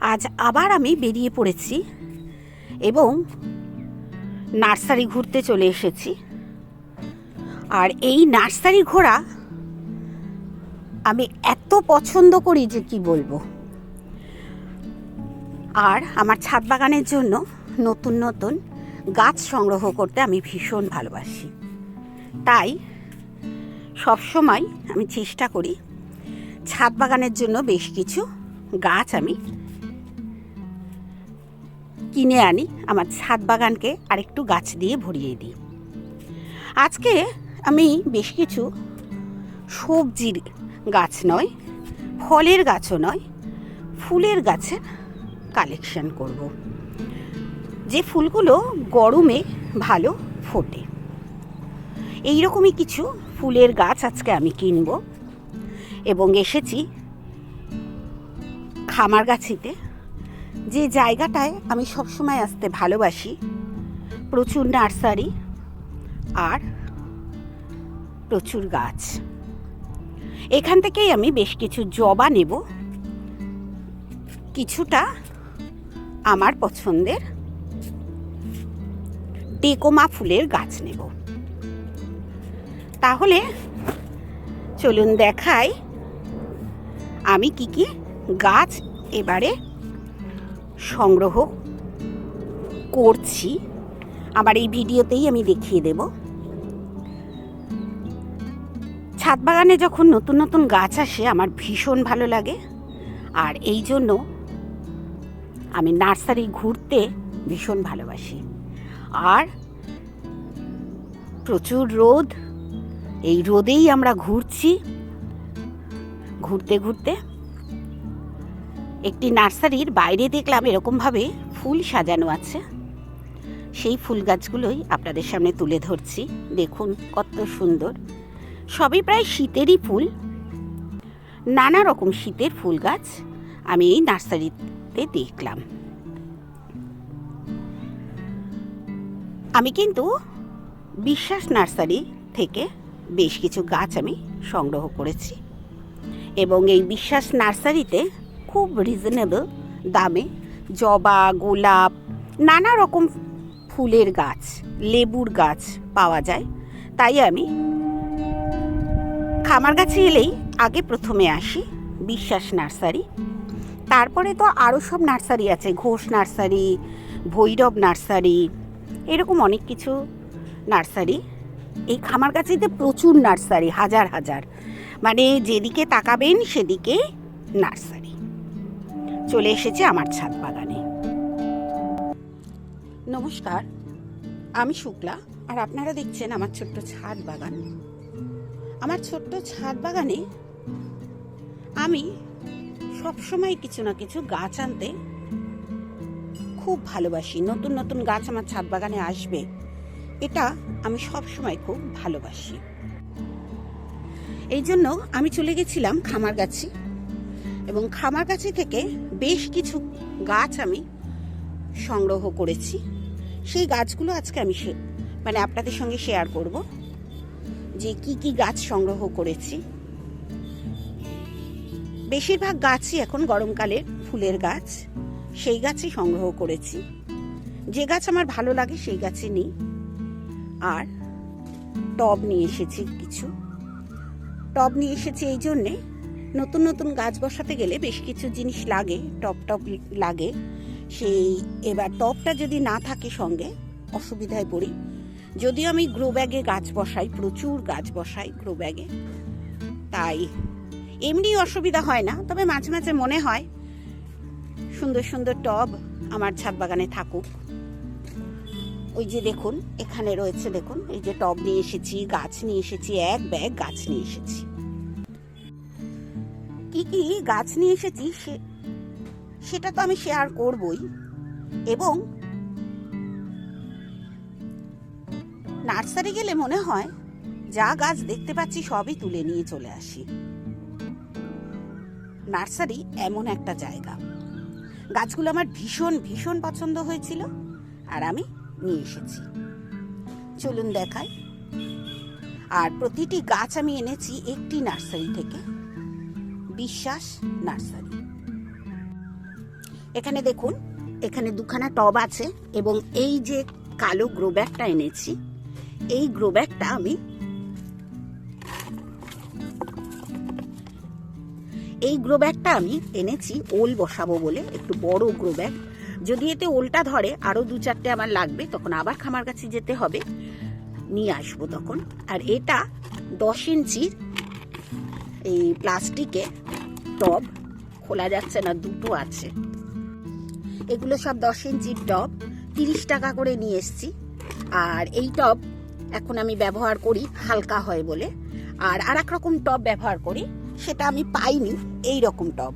আজ আবার আমি বেরিয়ে পড়েছি এবং নার্সারি ঘুরতে চলে এসেছি। আর এই নার্সারি ঘোরা আমি এত পছন্দ করি যে কি বলব। আর আমার ছাদ বাগানের জন্য নতুন নতুন গাছ সংগ্রহ করতে আমি ভীষণ ভালোবাসি। তাই সবসময় আমি চেষ্টা করি ছাদ বাগানের জন্য বেশ কিছু গাছ আমি কিনে আনি, আমার ছাদ বাগানকে আরেকটু গাছ দিয়ে ভরিয়ে দিই। আজকে আমি বেশ কিছু সবজির গাছ নয়, ফলের গাছও নয়, ফুলের গাছের কালেকশন করব। যে ফুলগুলো গরমে ভালো ফোটে। এই রকমই কিছু ফুলের গাছ আজকে আমি কিনব এবং এসেছি খামারগাছিতে। যে জায়গাটায় আমি সবসময় আসতে ভালোবাসি, প্রচুর নার্সারি আর প্রচুর গাছ। এখান থেকেই আমি বেশ কিছু জবা নেব। কিছুটা আমার পছন্দের ডেকোমা ফুলের গাছ নেব। তাহলে চলুন দেখাই আমি কি কি গাছ এবারে সংগ্রহ করছি। আমার এই ভিডিওতেই আমি দেখিয়ে দেব। ছাদ বাগানে যখন নতুন নতুন গাছ আসে, আমার ভীষণ ভালো লাগে। আর এই জন্য আমি নার্সারি ঘুরতে ভীষণ ভালোবাসি। আর প্রচুর রোদ, এই রোদেই আমরা ঘুরছি। ঘুরতে ঘুরতে একটি নার্সারির বাইরে দেখলাম এরকমভাবে ফুল সাজানো আছে। সেই ফুল গাছগুলোই আপনাদের সামনে তুলে ধরছি। দেখুন কত সুন্দর। সবই প্রায় শীতেরই ফুল। নানা রকম শীতের ফুল গাছ আমি এই নার্সারিতে দেখলাম। আমি কিন্তু বিশ্বাস নার্সারি থেকে বেশ কিছু গাছ আমি সংগ্রহ করেছি। এবং এই বিশ্বাস নার্সারিতে খুব রিজনেবল দামে। জবা, গোলাপ, নানা রকম ফুলের গাছ, লেবুর গাছ পাওয়া যায়। তাই আমি খামার গাছে এলেই আগে প্রথমে আসি বিশ্বাস নার্সারি। তারপরে তো আরও সব নার্সারি আছে, ঘোষ নার্সারি, ভৈরব নার্সারি, এরকম অনেক কিছু নার্সারি। এই খামার গাছিতে প্রচুর নার্সারি, হাজার হাজার। মানে যেদিকে তাকাবেন সেদিকে নার্সারি। চলে এসেছে আমার ছাদ বাগানে। নমস্কার, আমি শুক্লা আর আপনারা দেখছেন আমার ছোট্ট ছাদ বাগান। আমার ছোট্ট ছাদ বাগানে আমি সবসময় কিছু না কিছু গাছ আনতে খুব ভালোবাসি। নতুন নতুন গাছ আমার ছাদ বাগানে আসবে, এটা আমি সবসময় খুব ভালোবাসি। এই জন্য আমি চলে গেছিলাম খামারগাছি। এবং খামার কাছে থেকে বেশ কিছু গাছ আমি সংগ্রহ করেছি। সেই গাছগুলো আজকে আমি মানে আপনাদের সঙ্গে শেয়ার করব যে কি কি গাছ সংগ্রহ করেছি। বেশিরভাগ গাছই এখন গরমকালের ফুলের গাছ। সেই গাছই সংগ্রহ করেছি। যে গাছ আমার ভালো লাগে সেই গাছে নিই। আর টব নিয়ে এসেছি কিছু। টব নিয়ে এসেছি এই জন্যে নতুন নতুন গাছ বসাতে গেলে বেশ কিছু জিনিস লাগে, টপ টপ লাগে। সেই এবার টবটা যদি না থাকে সঙ্গে, অসুবিধায় পড়ি। যদিও আমি গ্রো ব্যাগে গাছ বসাই, প্রচুর গাছ বসাই গ্রো ব্যাগে তাই এমনি অসুবিধা হয় না, তবে মাঝে মাঝে মনে হয়, সুন্দর সুন্দর টব আমার ছাদ বাগানে থাকুক। ওই যে দেখুন, এখানে রয়েছে দেখুন, এই যে টব নিয়ে এসেছি, গাছ নিয়ে এসেছি, এক ব্যাগ গাছ নিয়ে এসেছি। কি কি গাছ নিয়ে এসেছি সে, সেটা তো আমি শেয়ার করবই। এবং নার্সারি গেলে মনে হয় যা গাছ দেখতে পাচ্ছি সবই তুলে নিয়ে চলে আসি। নার্সারি এমন একটা জায়গা। গাছগুলো আমার ভীষণ ভীষণ পছন্দ হয়েছিল আর আমি নিয়ে এসেছি। চলুন দেখাই। আর প্রতিটি গাছ আমি এনেছি একটি নার্সারি থেকে। বিশ্বাস নার্সারি। এখানে দেখুন, এখানে দুখানা টব আছে এবং এই যে কালো গ্রো ব্যাগটা এনেছি, এই গ্রো ব্যাগটা আমি এই গ্রো ব্যাগটা আমি এনেছি, ওল বসাবো বলে, একটু বড় গ্রো ব্যাগ। যদি এতে ওলটা ধরে, আরও দু চারটে আমার লাগবে, তখন আবার খামার কাছে যেতে হবে, নিয়ে আসব তখন। আর এটা দশ ইঞ্চির এই প্লাস্টিকে টব, খোলা যাচ্ছে না, দুটো আছে। এগুলো সব দশ ইঞ্চির টব, তিরিশ টাকা করে নিয়ে এসছি। আর এই টব এখন আমি ব্যবহার করি হালকা হয় বলে। আর আর এক রকম টব ব্যবহার করি, সেটা আমি পাইনি, এই রকম টব।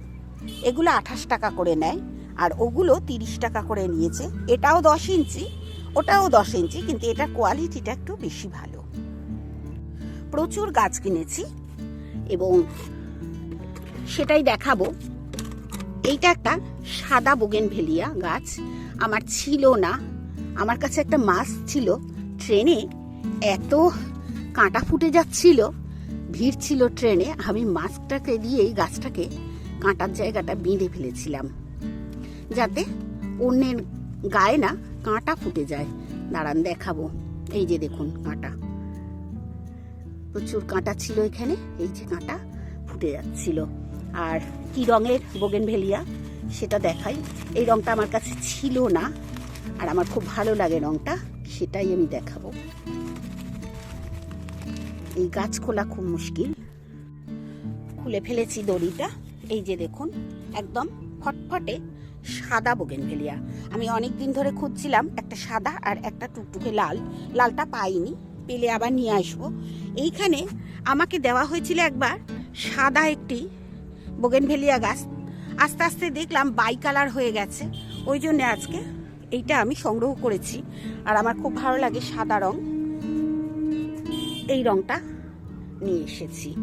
এগুলো আঠাশ টাকা করে নেয়, আর ওগুলো তিরিশ টাকা করে নিয়েছে। এটাও দশ ইঞ্চি, ওটাও দশ ইঞ্চি, কিন্তু এটার কোয়ালিটিটা একটু বেশি ভালো। প্রচুর গাছ কিনেছি, এবং সেটাই দেখাবো। এইটা একটা সাদা বোগেন ভেলিয়া গাছ। আমার ছিল না। আমার কাছে একটা মাছ ছিল। ট্রেনে এত কাঁটা ফুটে যাচ্ছিল। ভিড় ছিল ট্রেনে। আমি মাস্কটাকে দিয়ে এই গাছটাকে কাঁটার জায়গাটা বেঁধে ফেলেছিলাম। যাতে অন্যের গায়ে না কাঁটা ফুটে যায়। দাঁড়ান, দেখাবো। এই যে দেখুন কাঁটা। প্রচুর কাঁটা ছিল এখানে। এই যে কাঁটা ফুটে যাচ্ছিল। আর কি রঙের বোগেনভেলিয়া, সেটা দেখাই। এই রংটা আমার কাছে ছিল না, আর আমার খুব ভালো লাগে রংটা সেটাই আমি দেখাবো। এই গাছ খোলা খুব মুশকিল। খুলে ফেলেছি দড়িটা। এই যে দেখুন, একদম ফটফটে সাদা বোগেন ভেলিয়া আমি অনেক দিন ধরে খুঁজছিলাম একটা সাদা আর একটা টুকটুকে লাল। লালটা পাইনি, পেলে আবার নিয়ে আসব। এইখানে আমাকে দেওয়া হয়েছিল একবার সাদা একটি বোগেনভেলিয়া গাছ। আস্তে আস্তে দেখলাম বাই কালার হয়ে গেছে। ওই জন্য আজকে এইটা আমি সংগ্রহ করেছি। আর আমার খুব ভালো লাগে সাদা রং। এই রংটা নিয়ে এসেছি।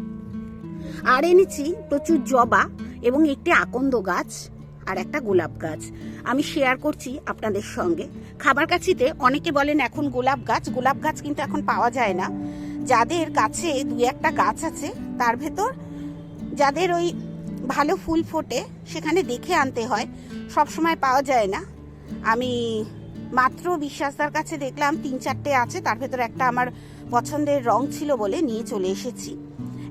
আর এনেছি প্রচুর জবা এবং একটি আকন্দ গাছ আর একটা গোলাপ গাছ। আমি শেয়ার করছি আপনাদের সঙ্গে। খাবার কাছিতে অনেকে বলেন এখন গোলাপ গাছ গোলাপ গাছ কিন্তু এখন পাওয়া যায় না। যাদের কাছে দু একটা গাছ আছে, তার ভেতর যাদের ওই ভালো ফুল ফোটে, সেখানে দেখে আনতে হয়। সব সময় পাওয়া যায় না। আমি মাত্র বিশ্বাসদার কাছে দেখলাম তিন চারটে আছে, তার ভেতর একটা আমার পছন্দের রং ছিল বলে নিয়ে চলে এসেছি।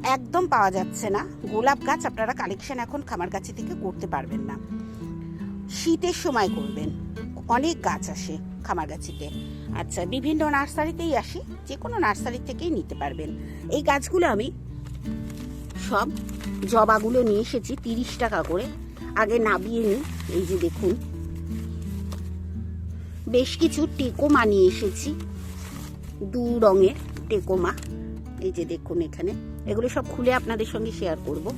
একদম পাওয়া যাচ্ছে না। গোলাপ গাছ আপনারা কালেকশন এখন খামার কাছে থেকে করতে পারবেন না। শীতের সময় করবেন। অনেক গাছ আসে খামারগাছিতে আচ্ছা বিভিন্ন নার্সারিতেই আসি যে কোনো নার্সারি থেকেই নিতে পারবেন। এই গাছগুলো আমি সব জবাগুলো নিয়ে এসেছি, তিরিশ টাকা করে। আগে নাবিয়ে নিই, এই যে দেখুন। বেশ কিছু টেকোমা নিয়ে এসেছি, দু রঙের টেকোমা। এই যে দেখুন এখানে। এগুলো সব খুলে আপনাদের সঙ্গে শেয়ার করব।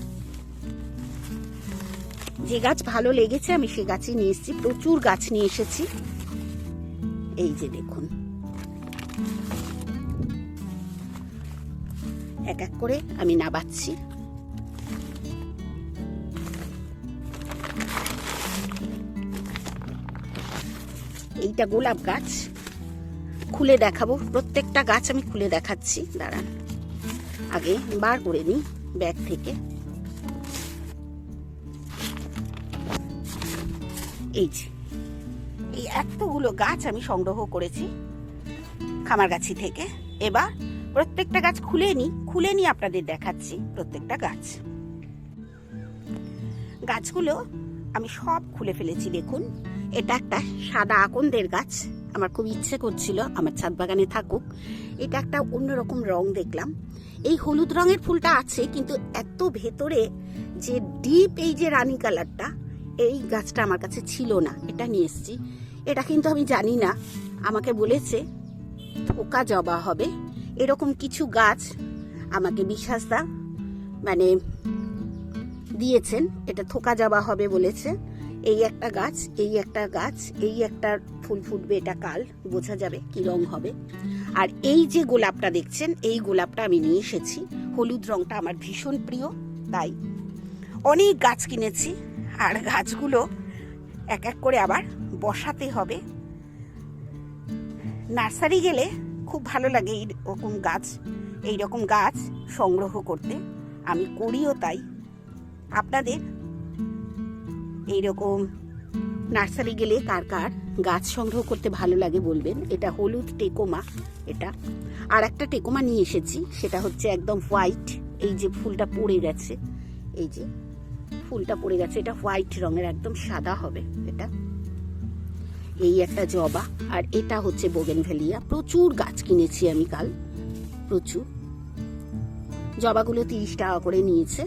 যে গাছ ভালো লেগেছে, আমি সে গাছই নিয়ে এসেছি। প্রচুর গাছ নিয়ে এসেছি। এই যে দেখুন। এক এক করে আমি নাবাচ্ছি। এইটা গোলাপ গাছ। খুলে দেখাবো। প্রত্যেকটা গাছ আমি খুলে দেখাচ্ছি। দাঁড়ান। আগে বার করে নিই ব্যাগ থেকে। এই যে, এই এতগুলো গাছ আমি সংগ্রহ করেছি খামারগাছি থেকে। এবার প্রত্যেকটা গাছ খুলে নিই। খুলে নিয়ে আপনাদের দেখাচ্ছি প্রত্যেকটা গাছ। গাছগুলো আমি সব খুলে ফেলেছি, দেখুন। এটা একটা সাদা আকন্দের গাছ। আমার খুব ইচ্ছে করছিল আমার ছাদ বাগানে থাকুক। এটা একটা অন্যরকম রং দেখলাম। এই হলুদ রঙের ফুলটা আছে, কিন্তু এত ভেতরে যে ডিপ এই যে রানি কালারটা এই গাছটা আমার কাছে ছিল না। এটা নিয়ে এসেছি। এটা কিন্তু আমি জানি না। আমাকে বলেছে থোকা জবা হবে। এরকম কিছু গাছ আমাকে বিশ্বাসদা মানে দিয়েছেন। এটা থোকা জবা হবে বলেছে। এই একটা গাছ, এই একটা গাছ, এই একটা ফুল ফুটবে, এটা কাল, বোঝা যাবে কি রং হবে। আর এই যে গোলাপটা দেখছেন, এই গোলাপটা আমি নিয়ে এসেছি। হলুদ রংটা আমার ভীষণ প্রিয়, তাই। অনেক গাছ কিনেছি, আর গাছগুলো এক এক করে আবার বসাতে হবে। নার্সারি গেলে খুব ভালো লাগে এই রকম গাছ, এই রকম গাছ সংগ্রহ করতে। আমি করিও তাই। আপনাদের এইরকম নার্সারি গেলে কার কার গাছ সংগ্রহ করতে ভালো লাগে বলবেন। এটা হলুদ টেকোমা, এটা। আর একটা টেকোমা নিয়ে এসেছি, সেটা হচ্ছে একদম হোয়াইট, এই যে ফুলটা পড়ে গেছে, এই যে ফুলটা পড়ে গেছে, এটা হোয়াইট রঙের, একদম সাদা হবে এটা। এই একটা জবা, আর এটা হচ্ছে বোগেনভেলিয়া। প্রচুর গাছ কিনেছি আমি কাল, প্রচুর। জবাগুলো তিরিশ টাকা করে নিয়েছে।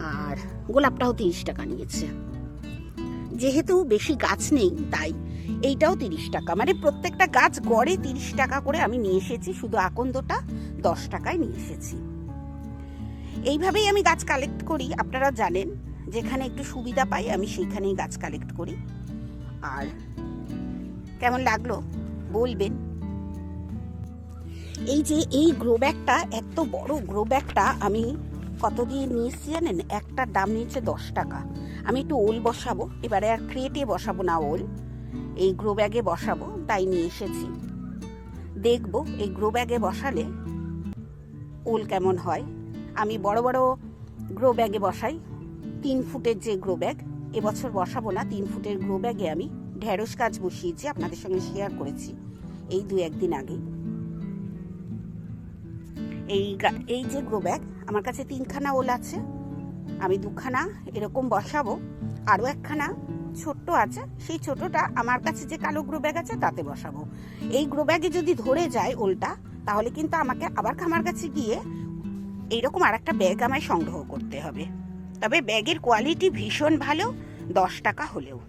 আর গোলাপটাও তিরিশ টাকা নিয়েছে। যেহেতু বেশি গাছ নেই, তাই এইটাও তিরিশ টাকা। মানে প্রত্যেকটা গাছ গড়ে তিরিশ টাকা করে আমি নিয়ে এসেছি, শুধু আকন্দটা দশ টাকায় নিয়ে এসেছি। এইভাবেই আমি গাছ কালেক্ট করি, আপনারা জানেন, যেখানে একটু সুবিধা পাই আমি সেইখানেই গাছ কালেক্ট করি। আর কেমন লাগল? বলবেন। এই যে এই গ্রো ব্যাগটা এত বড় গ্রো ব্যাগটা আমি কত দিয়ে নিয়েছি জানেন? একটার দাম নিয়েছে দশ টাকা। আমি একটু ওল বসাবো, এবারে আর ক্রেটে বসাবো না ওল। এই গ্রো ব্যাগে বসাবো, তাই নিয়ে এসেছি। দেখব এই গ্রো ব্যাগে বসালে ওল কেমন হয়। আমি বড় বড় গ্রো ব্যাগে বসাই, তিন ফুটের যে গ্রো ব্যাগ, এবছর বসাবো না, তিন ফুটের গ্রো ব্যাগে আমি ঢেঁড়স গাছ বসিয়েছি, আপনাদের সঙ্গে শেয়ার করেছি, এই দু একদিন আগে। এই এই যে গ্রো ব্যাগ আমার কাছে তিনখানা ওল আছে। আমি দুখানা এরকম বসাবো, আরও একখানা ছোট্ট আছে। সেই ছোটটা আমার কাছে যে কালো গ্রো ব্যাগ আছে, তাতে বসাবো। এই গ্রো ব্যাগে যদি ধরে যায় ওলটা, তাহলে কিন্তু আমাকে আবার খামার কাছে গিয়ে এইরকম আর একটা ব্যাগ আমায় সংগ্রহ করতে হবে। তবে ব্যাগের কোয়ালিটি ভীষণ ভালো, দশ টাকা হলেও।